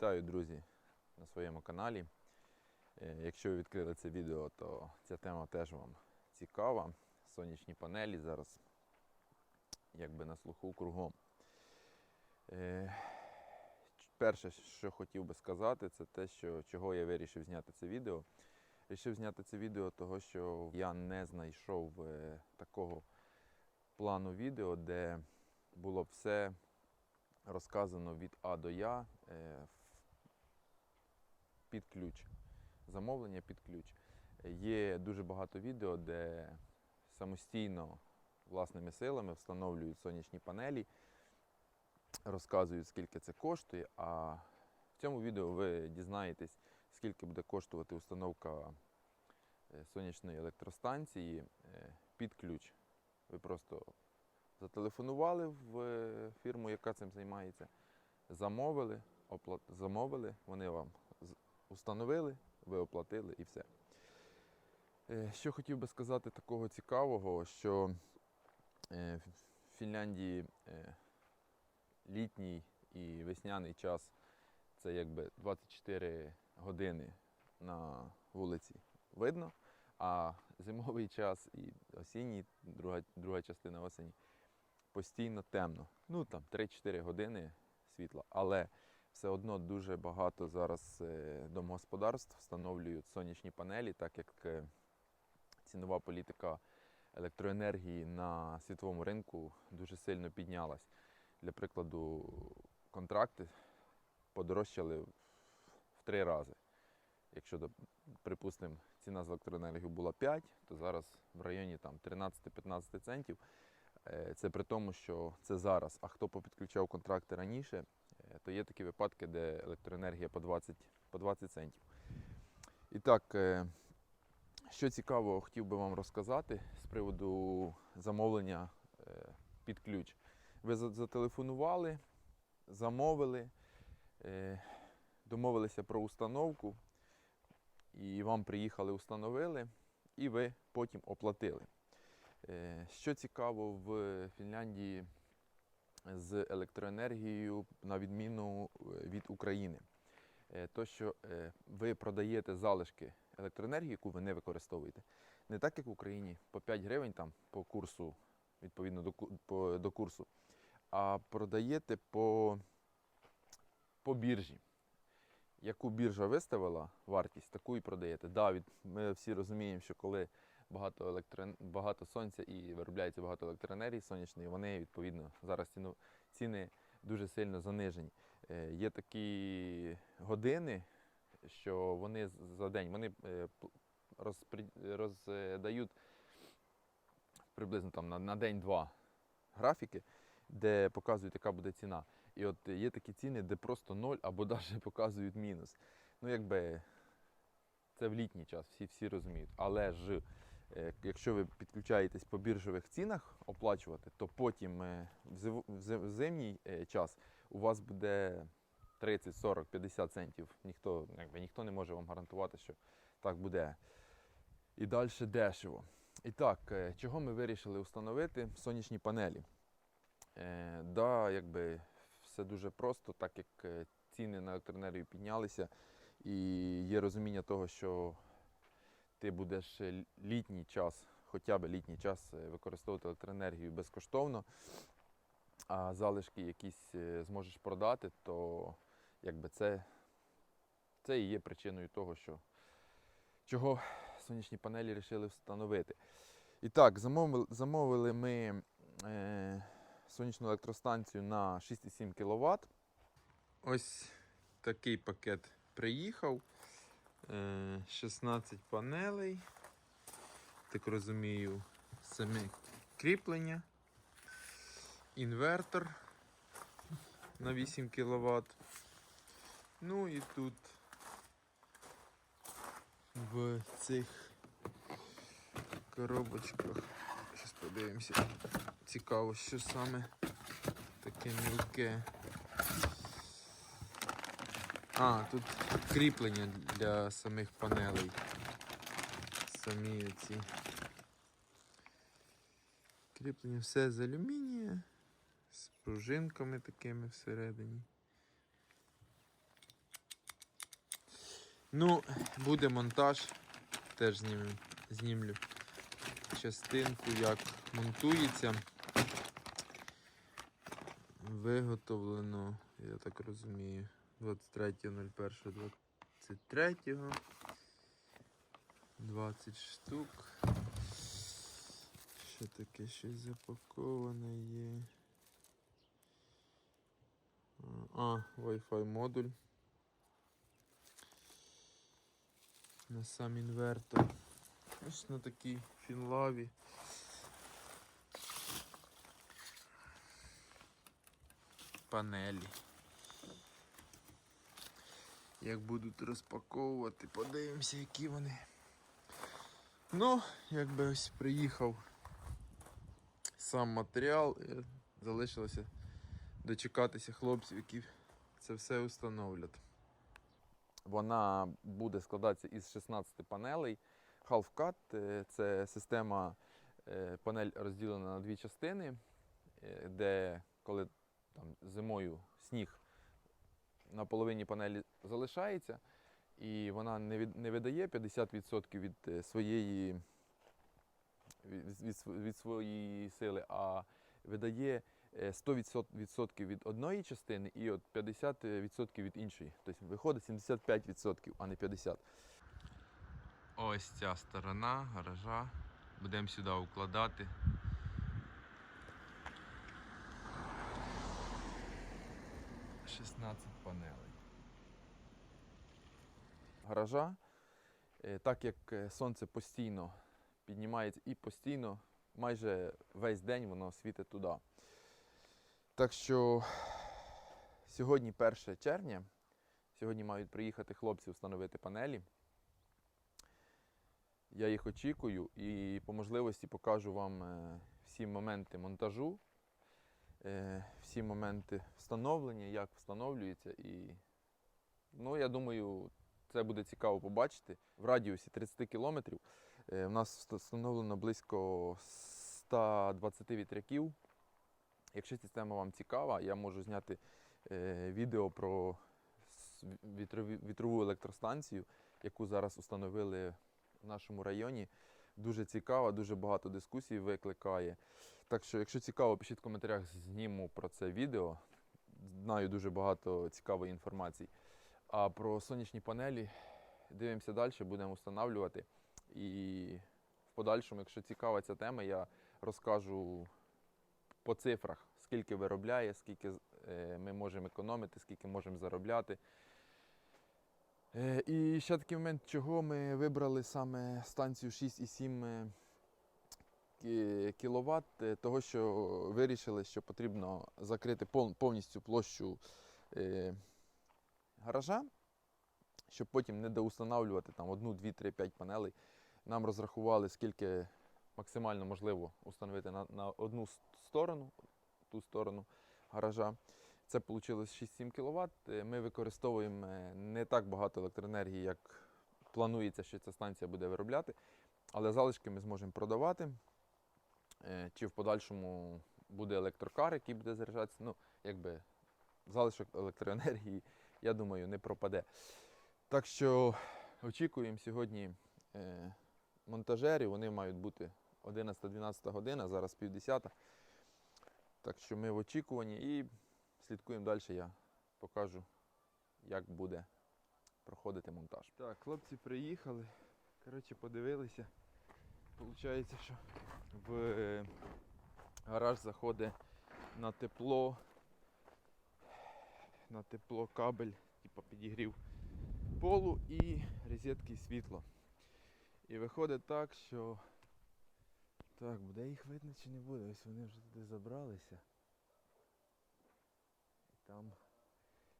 Вітаю, друзі, на своєму каналі. Е, Якщо ви відкрили це відео, то ця тема теж вам цікава. Сонячні панелі зараз якби на слуху кругом. Е, Перше, що хотів би сказати, це те, що чого я вирішив зняти це відео. Рішив зняти це відео, того що я не знайшов е, такого плану відео, де було б все розказано від А до Я під ключ. Замовлення під ключ. Є дуже багато відео, де самостійно власними силами встановлюють сонячні панелі, розказують, скільки це коштує. А в цьому відео ви дізнаєтесь, скільки буде коштувати установка е, сонячної електростанції е, під ключ. Ви просто зателефонували в е, фірму, яка цим займається, замовили, опла- замовили, вони вам установили, ви оплатили і все. Е, Що хотів би сказати такого цікавого, що е, в Фінляндії е, літній і весняний час це якби 24 години на вулиці видно, а зимовий час і осінній, друга, друга частина осені, постійно темно. Ну там 3-4 години світла. Але все одно дуже багато зараз е, домогосподарств встановлюють сонячні панелі, так як е, цінова політика електроенергії на світовому ринку дуже сильно піднялась. Для прикладу, контракти подорожчали в три рази. Якщо, припустимо, ціна з електроенергії була 5, то зараз в районі там, 13-15 центів. Е, Це при тому, що це зараз. А хто попідключав контракти раніше, то є такі випадки, де електроенергія по 20, по 20 центів. І так, е, що цікаво, хотів би вам розказати з приводу замовлення е, під ключ. Ви зателефонували, замовили, е, домовилися про установку, і вам приїхали, установили, і ви потім оплатили. Е, Що цікаво в Фінляндії з електроенергією, на відміну е, від України, Е, то що е, ви продаєте залишки електроенергії, яку ви не використовуєте, не так як в Україні по 5 гривень там по курсу, відповідно до, по, до курсу, а продаєте по, по біржі. Яку біржа виставила вартість, таку і продаєте. Да, від, ми всі розуміємо, що коли багато, електро... багато сонця і виробляється багато електроенергії сонячної, вони відповідно зараз ціну... ціни дуже сильно занижені. Е, Є такі години, що вони за день вони е, розпри- роздають приблизно там на, на день-два графіки, де показують, яка буде ціна. І от є такі ціни, де просто ноль або навіть показують мінус. Ну, якби це в літній час, всі, всі розуміють. Але ж якщо ви підключаєтесь по біржових цінах оплачувати, то потім е, в зимній е, час у вас буде 30, 40, 50 центів. Ніхто, якби, ніхто не може вам гарантувати, що так буде. І далі дешево. І так, е, чого ми вирішили встановити сонячні панелі? Е, да, якби все дуже просто, так як е, ціни на електроенергію піднялися, і є розуміння того, що ти будеш е, літній час, хоча б літній час е, використовувати електроенергію безкоштовно, а залишки якісь е, зможеш продати, то якби це, це і є причиною того, що чого сонячні панелі вирішили встановити. І так, замовили, замовили ми е, сонячну електростанцію на 6,7 кВт. Ось такий пакет приїхав. Е, 16 панелей. Так розумію, саме кріплення. Інвертор на 8 кВт. Ну і тут в цих коробочках. Зараз подивимося. Цікаво, що саме таке мілке. А, тут кріплення для самих панелей. Самі ці. Кріплення все з алюмінія, з пружинками такими всередині. Ну, буде монтаж. Теж знімем, знімлю частинку, як монтується. Виготовлено, я так розумію, 23.01.23. 20 штук. Ще таке щось запаковане є. А, Wi-Fi модуль. На сам інвертор. Ось на такій фінлаві. Панелі. Як будуть розпаковувати, подивимося, які вони. Ну, якби ось приїхав сам матеріал, залишилося дочекатися хлопців, які це все установлять. Вона буде складатися із 16 панелей. Half Cut е, це система е, панель розділена на дві частини, е, де коли там, зимою сніг на половині панелі залишається, і вона не, від, не видає 50% від е, своєї від, від, від своєї сили, а видає е, 100% від одної частини і от 50% від іншої. Тобто виходить 75%, а не 50%. Ось ця сторона гаража. Будемо сюди укладати. Шістнадцять панелей. гаража, е, так як е, сонце постійно піднімається і постійно, майже весь день воно світить туди. Так що сьогодні 1 червня, сьогодні мають приїхати хлопці встановити панелі. Я їх очікую і по можливості покажу вам е, всі моменти монтажу, всі моменти встановлення, як встановлюється. І ну, я думаю, це буде цікаво побачити. В радіусі 30 кілометрів е, в нас встановлено близько 120 вітряків. Якщо ця тема вам цікава, я можу зняти е, відео про вітрову електростанцію, яку зараз установили в нашому районі. Дуже цікаво, дуже багато дискусій викликає. Так що, якщо цікаво, пишіть в коментарях, зніму про це відео. Знаю дуже багато цікавої інформації. А про сонячні панелі дивимося далі, будемо встановлювати. І в подальшому, якщо цікава ця тема, я розкажу по цифрах, скільки виробляє, скільки е, ми можемо економити, скільки можемо заробляти. Е, І ще такий момент, чого ми вибрали саме станцію 6,7 кВт, того що вирішили, що потрібно закрити повністю площу е, гаража, щоб потім не доустанавлювати там одну, дві, три, п'ять панелей. Нам розрахували, скільки максимально можливо установити на, на одну сторону, ту сторону гаража. Це вийшло 6-7 кВт. Ми використовуємо е, не так багато електроенергії, як планується, що ця станція буде виробляти, але залишки ми зможемо продавати. Е, Чи в подальшому буде електрокар, який буде заряджатися. Ну, якби залишок електроенергії, я думаю, не пропаде. Так що очікуємо сьогодні е, монтажерів. Вони мають бути 11-12 година, зараз півдесята. Так що ми в очікуванні і слідкуємо далі. Я покажу, як буде проходити монтаж. Так, хлопці приїхали. Коротше, подивилися. Получається, що В е, гараж заходить на тепло, на тепло кабель, типу підігрів полу і розетки світло. І виходить так, що. Так, буде їх видно чи не буде? Ось вони вже туди забралися. І там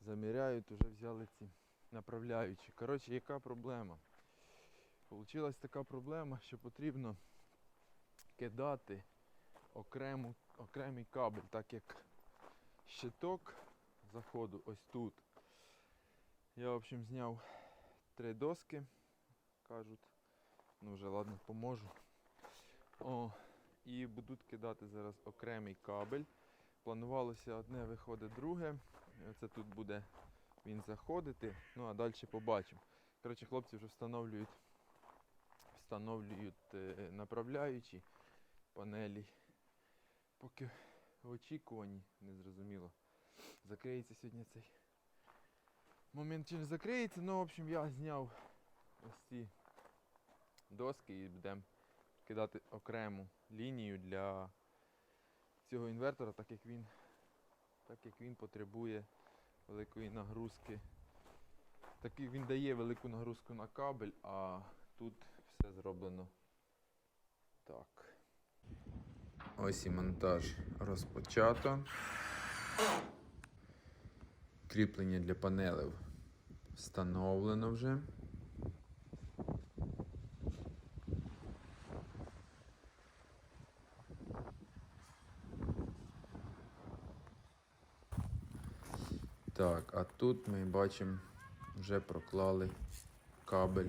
заміряють, вже взяли ці направляючі. Коротше, яка проблема? Получилась така проблема, що потрібно кидати окрему, окремий кабель, так як щиток заходу ось тут. Я, в общем, зняв три доски, кажуть. Ну вже ладно, поможу. О, і будуть кидати зараз окремий кабель. Планувалося одне виходить друге. Це тут буде він заходити, ну а далі побачимо. Коротше, хлопці вже встановлюють, встановлюють е, направляючі панелі. Поки в очікуванні, незрозуміло. Закриється сьогодні цей момент чи не закриється. Ну, в общем, я зняв ось ці доски і будемо кидати окрему лінію для цього інвертора, так як він, так як він потребує великої нагрузки. Так як він дає велику нагрузку на кабель, а тут все зроблено так. Ось і монтаж розпочато. Кріплення для панелей встановлено вже. Так, а тут ми бачимо, вже проклали кабель.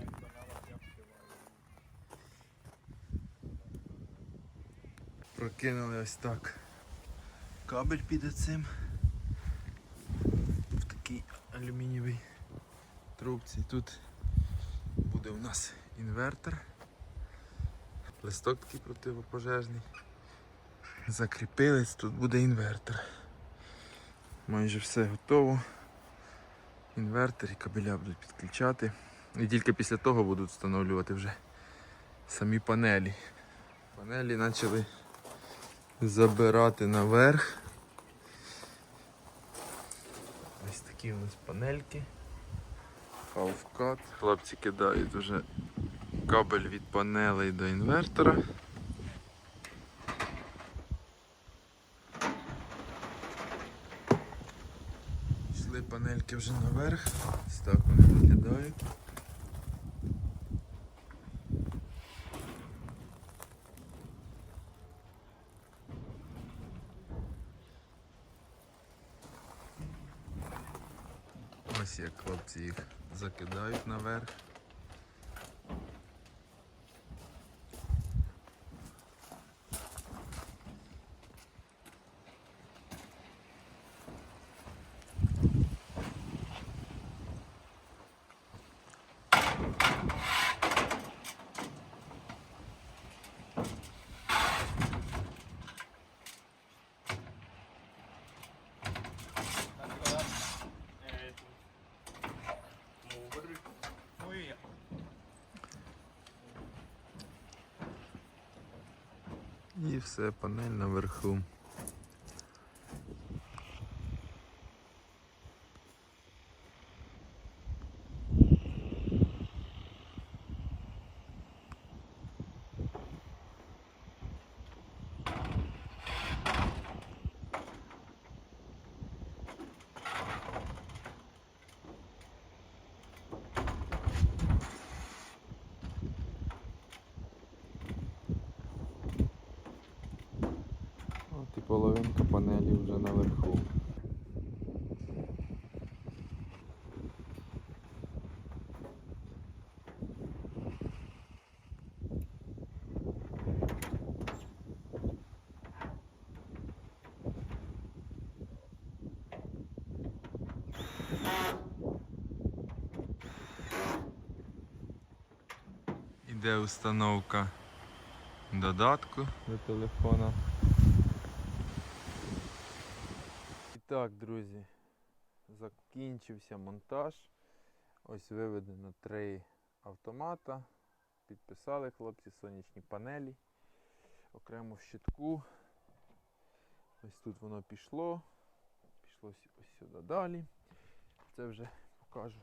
Прокинули ось так. Кабель під цим. В такій алюмінієвій трубці. Тут буде у нас інвертор. Листок такий противопожежний. Закріпились, тут буде інвертор. Майже все готово. Інвертор і кабеля будуть підключати. І тільки після того будуть встановлювати вже самі панелі. Панелі почали забирати наверх. Ось такі у нас панельки. Half-cut. Хлопці кидають вже кабель від панелей до інвертора. Пішли панельки вже наверх. Ось так вони виглядають. Ось як хлопці їх закидають наверх. І все, панель наверху. От і половинка панелі вже наверху. Іде установка додатку до телефона. І так, друзі, закінчився монтаж. Ось виведено три автомата. Підписали хлопці сонячні панелі. Окремо в щитку. Ось тут воно пішло. Пішло ось сюди далі. Це вже покажу.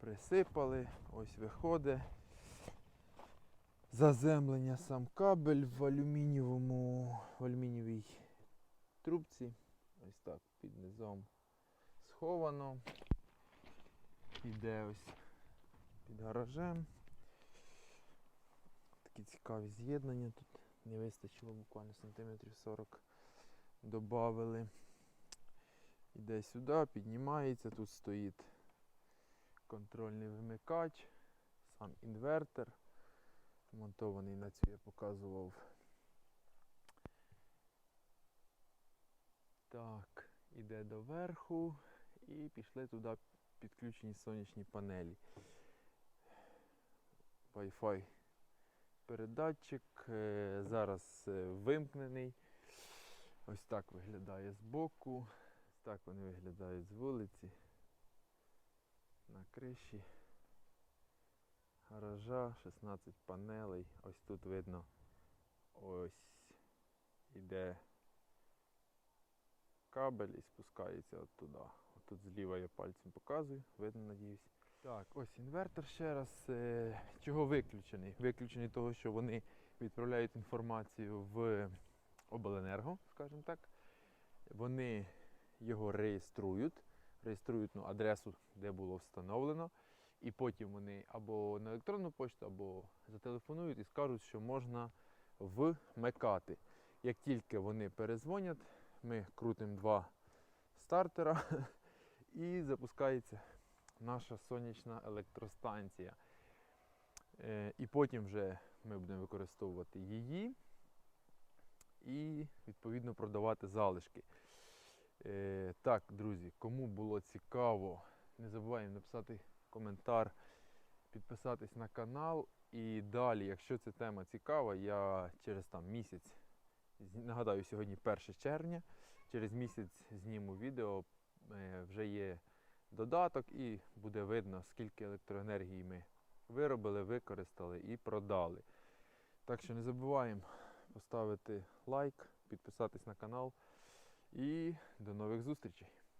Присипали, ось виходить. Заземлення сам кабель в алюмінієвому, в алюмінієвій трубці. Ось так під низом сховано. Іде ось під гаражем. Такі цікаві з'єднання тут не вистачило буквально сантиметрів 40 добавили. Іде сюди, піднімається, тут стоїть контрольний вимикач, сам інвертор. Монтований на цю я показував. Так, іде до верху і пішли туди підключені сонячні панелі. Wi-Fi передатчик. е, Зараз е, вимкнений. Ось так виглядає збоку. Ось так вони виглядають з вулиці. На криші. Гаража, 16 панелей. Ось тут видно. Ось іде кабель і спускається от туди. Тут зліва я пальцем показую, видно, надіюсь. Так, ось інвертор ще раз. Е, чого виключений? Виключений того, що вони відправляють інформацію в обленерго, скажімо так. Вони його реєструють, реєструють ну, адресу, де було встановлено, і потім вони або на електронну пошту, або зателефонують і скажуть, що можна вмикати. Як тільки вони перезвонять, ми крутимо два стартера і запускається наша сонячна електростанція. Е, І потім вже ми будемо використовувати її і відповідно продавати залишки. Е, Так, друзі, кому було цікаво, не забуваємо написати коментар, підписатись на канал. І далі, якщо ця тема цікава, я через там місяць, нагадаю, сьогодні 1 червня, через місяць зніму відео, е, вже є додаток і буде видно, скільки електроенергії ми виробили, використали і продали. Так що не забуваємо поставити лайк, підписатись на канал і до нових зустрічей.